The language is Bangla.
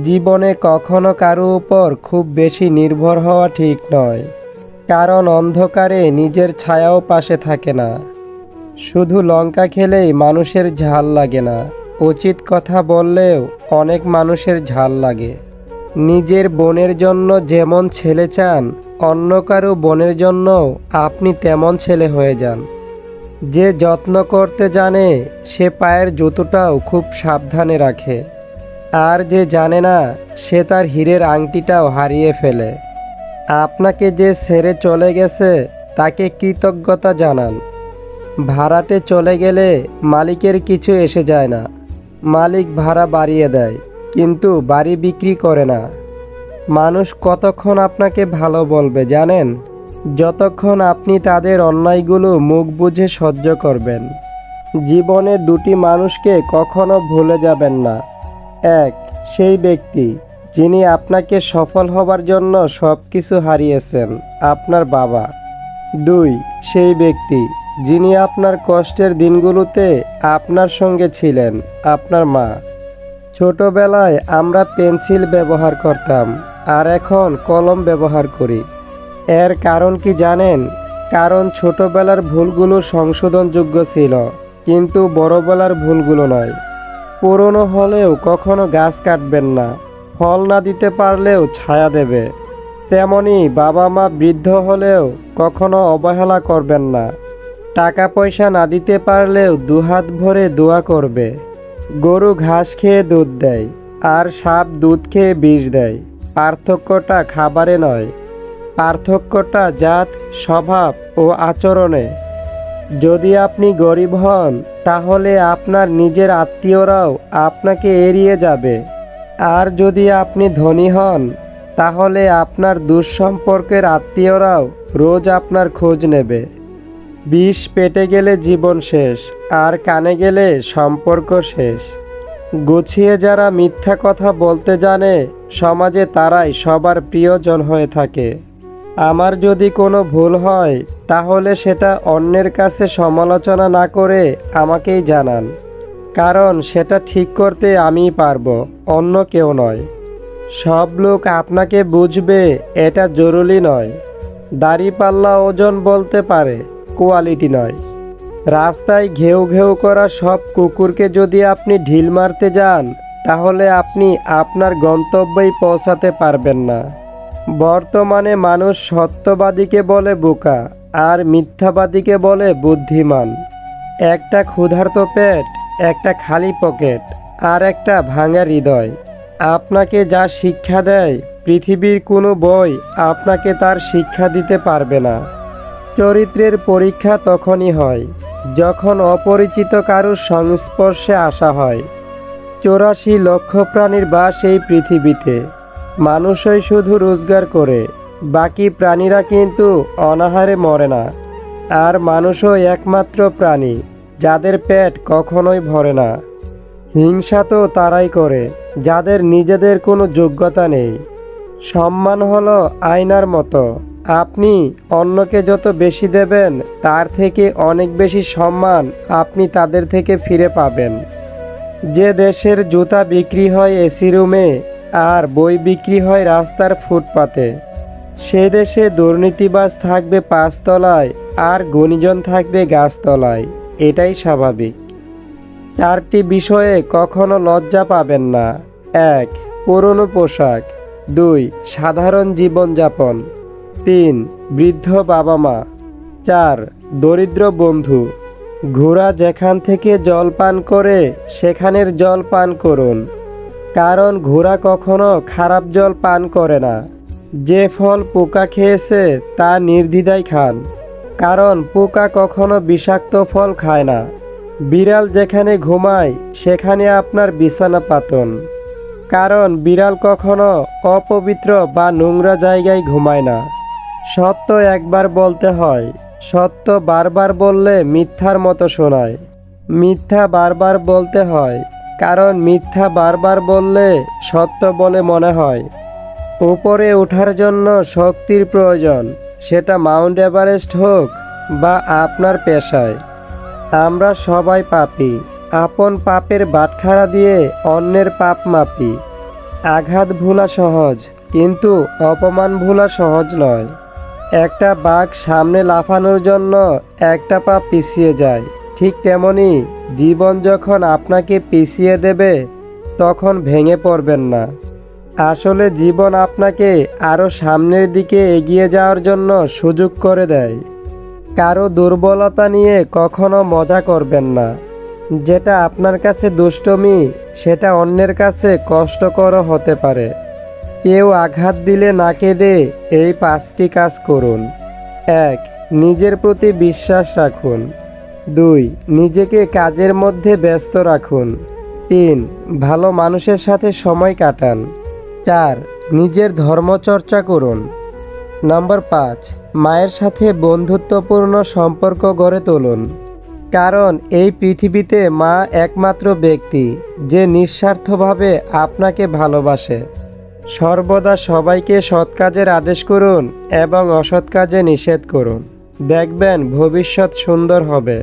জীবনে কখনো কারও উপর খুব বেশি নির্ভর হওয়া ঠিক নয়। কারণ অন্ধকারে নিজের ছায়াও পাশে থাকে না। শুধু লঙ্কা খেলেই মানুষের ঝাল লাগে না। উচিত কথা বললেও অনেক মানুষের ঝাল লাগে। নিজের বোনের জন্য যেমন ছেলে চান, অন্য কারও বোনের জন্য আপনি তেমন ছেলে হয়ে যান। যে যত্ন করতে জানে, সে পায়ের জুতোটাও খুব সাবধানে রাখে। আর যে জানে না, সে তার হীরের আংটিটাও হারিয়ে ফেলে। আপনাকে যে ছেড়ে চলে গেছে, তাকে কৃতজ্ঞতা জানান। ভাড়াটে চলে গেলে মালিকের কিছু এসে যায় না। মালিক ভাড়া বাড়িয়ে দেয়, কিন্তু বাড়ি বিক্রি করে না। মানুষ কতক্ষণ আপনাকে ভালো বলবে জানেন? যতক্ষণ আপনি তাদের অন্যায়গুলো মুখ বুঝে সহ্য করবেন। জীবনে দুটি মানুষকে কখনো ভুলে যাবেন না। এক, সেই ব্যক্তি যিনি আপনাকে সফল হবার জন্য সব কিছু হারিয়েছেন, আপনার বাবা। দুই, সেই ব্যক্তি যিনি আপনার কষ্টের দিনগুলোতে আপনার সঙ্গে ছিলেন, আপনার মা। ছোটবেলায় আমরা পেন্সিল ব্যবহার করতাম, আর এখন কলম ব্যবহার করি। এর কারণ কি জানেন? কারণ ছোটবেলার ভুলগুলো সংশোধনযোগ্য ছিল, কিন্তু বড়বেলার ভুলগুলো নয়। পুরনো হলেও কখনো গাছ কাটবেন না। ফল না দিতে পারলেও ছায়া দেবে। তেমনি বাবা মা বৃদ্ধ হলেও কখনো অবহেলা করবেন না। টাকা পয়সা না দিতে পারলেও দুহাত ভরে দোয়া করবে। গরু ঘাস খেয়ে দুধ দেয়, আর সাপ দুধ খেয়ে বিষ দেয়। পার্থক্যটা খাবারে নয়, পার্থক্যটা জাত, স্বভাব ও আচরণে। যদি আপনি গরিব হন, তাহলে আপনার নিজের আত্মীয়রাও আপনাকে এড়িয়ে যাবে। আর যদি আপনি ধনী হন, তাহলে আপনার দুঃসম্পর্কের আত্মীয়রাও রোজ আপনার খোঁজ নেবে। বিষ পেটে গেলে জীবন শেষ, আর কানে গেলে সম্পর্ক শেষ। গুছিয়ে যারা মিথ্যা কথা বলতে জানে, সমাজে তারাই সবার প্রিয়জন হয়ে থাকে। আমার যদি কোনো ভুল হয়, তাহলে সেটা অন্যের কাছে সমালোচনা না করে আমাকেই জানান। কারণ সেটা ঠিক করতে আমিই পারব, অন্য কেউ নয়। সব লোক আপনাকে বুঝবে, এটা জরুরি নয়। দাড়িপাল্লা ওজন বলতে পারে, কোয়ালিটি নয়। রাস্তায় ঘেউ ঘেউ করা সব কুকুরকে যদি আপনি ঢিল মারতে যান, তাহলে আপনি আপনার গন্তব্যেই পৌঁছাতে পারবেন না। বর্তমানে মানুষ সত্যবাদীকে বলে বোকা আর মিথ্যাবাদীকে বলে বুদ্ধিমান। একটা ক্ষুধার্ত পেট, একটা খালি পকেট, আর একটা ভাঙা হৃদয়। আপনাকে যা শিক্ষা দেয়, পৃথিবীর কোনো বই আপনাকে তার শিক্ষা দিতে পারবে না। চরিত্রের পরীক্ষা তখনই হয়, যখন অপরিচিত কারুর সংস্পর্শে আসা হয়। চৌরাশি লক্ষ প্রাণীর বাস এই পৃথিবীতে। মানুষই শুধু রোজগার করে, বাকি প্রাণীরা কিন্তু অনাহারে মরে না। আর মানুষও একমাত্র প্রাণী, যাদের পেট কখনোই ভরে না। হিংসা তো তারাই করে, যাদের নিজেদের কোনো যোগ্যতা নেই। সম্মান হলো আয়নার মতো। আপনি অন্যকে যত বেশি দেবেন, তার থেকে অনেক বেশি সম্মান আপনি তাদের থেকে ফিরে পাবেন। যে দেশের জুতা বিক্রি হয় এসি রুমে আর বই বিক্রি হয় রাস্তার ফুটপাতে। সে দেশে দুর্নীতিবাজ থাকবে পাঁচতলায় আর গুণীজন থাকবে গাছতলায়। এটাই স্বাভাবিক। চারটি বিষয়ে কখনো লজ্জা পাবেন না। এক, পুরনো পোশাক। দুই, সাধারণ জীবনযাপন। তিন, বৃদ্ধ বাবা মা চার, দরিদ্র বন্ধু। ঘোড়া যেখান থেকে জল পান করে, সেখানের জল পান করুন। কারণ ঘোড়া কখনো খারাপ জল পান করে না। যে ফল পোকা খেয়েছে তা নির্দ্বিধায় খান। কারণ পোকা কখনো বিষাক্ত ফল খায় না। বিড়াল যেখানে ঘুমায়, সেখানে আপনার বিছানা পাতন। কারণ বিড়াল কখনো অপবিত্র বা নোংরা জায়গায় ঘুমায় না। সত্য একবার বলতে হয়, সত্য বারবার বললে মিথ্যার মতো শোনায়। মিথ্যা বারবার বলতে হয় কারণ মিথ্যা বারবার বললে সত্য বলে মনে হয়। উপরে ওঠার জন্য শক্তির প্রয়োজন, সেটা মাউন্ট এভারেস্ট হোক বা আপনার পেশায়। আমরা সবাই পাপি, আপন পাপের বাটখারা দিয়ে অন্যের পাপ মাপি। আঘাত ভোলা সহজ, কিন্তু অপমান ভোলা সহজ নয়। একটা বাঘ সামনে লাফানোর জন্য একটা পা পিছিয়ে যায়। ঠিক তেমনি জীবন যখন আপনাকে পিছিয়ে দেবে, তখন ভেঙে পড়বেন না। আসলে জীবন আপনাকে আরও সামনের দিকে এগিয়ে যাওয়ার জন্য সুযোগ করে দেয়। কারও দুর্বলতা নিয়ে কখনো মজা করবেন না। যেটা আপনার কাছে দুষ্টমি, সেটা অন্যের কাছে কষ্টকরও হতে পারে। কেউ আঘাত দিলে না কেঁদে এই পাঁচটি কাজ করুন। এক, নিজের প্রতি বিশ্বাস রাখুন। দুই, নিজেকে কাজের মধ্যে ব্যস্ত রাখুন। তিন, ভালো মানুষের সাথে সময় কাটান। চার, নিজের ধর্মচর্চা করুন। নম্বর পাঁচ, মায়ের সাথে বন্ধুত্বপূর্ণ সম্পর্ক গড়ে তুলুন। কারণ এই পৃথিবীতে মা একমাত্র ব্যক্তি, যে নিঃস্বার্থভাবে আপনাকে ভালোবাসে। সর্বদা সবাইকে সৎ কাজের আদেশ করুন এবং অসৎ কাজে নিষেধ করুন। দেখবেন ভবিষ্যৎ সুন্দর হবে।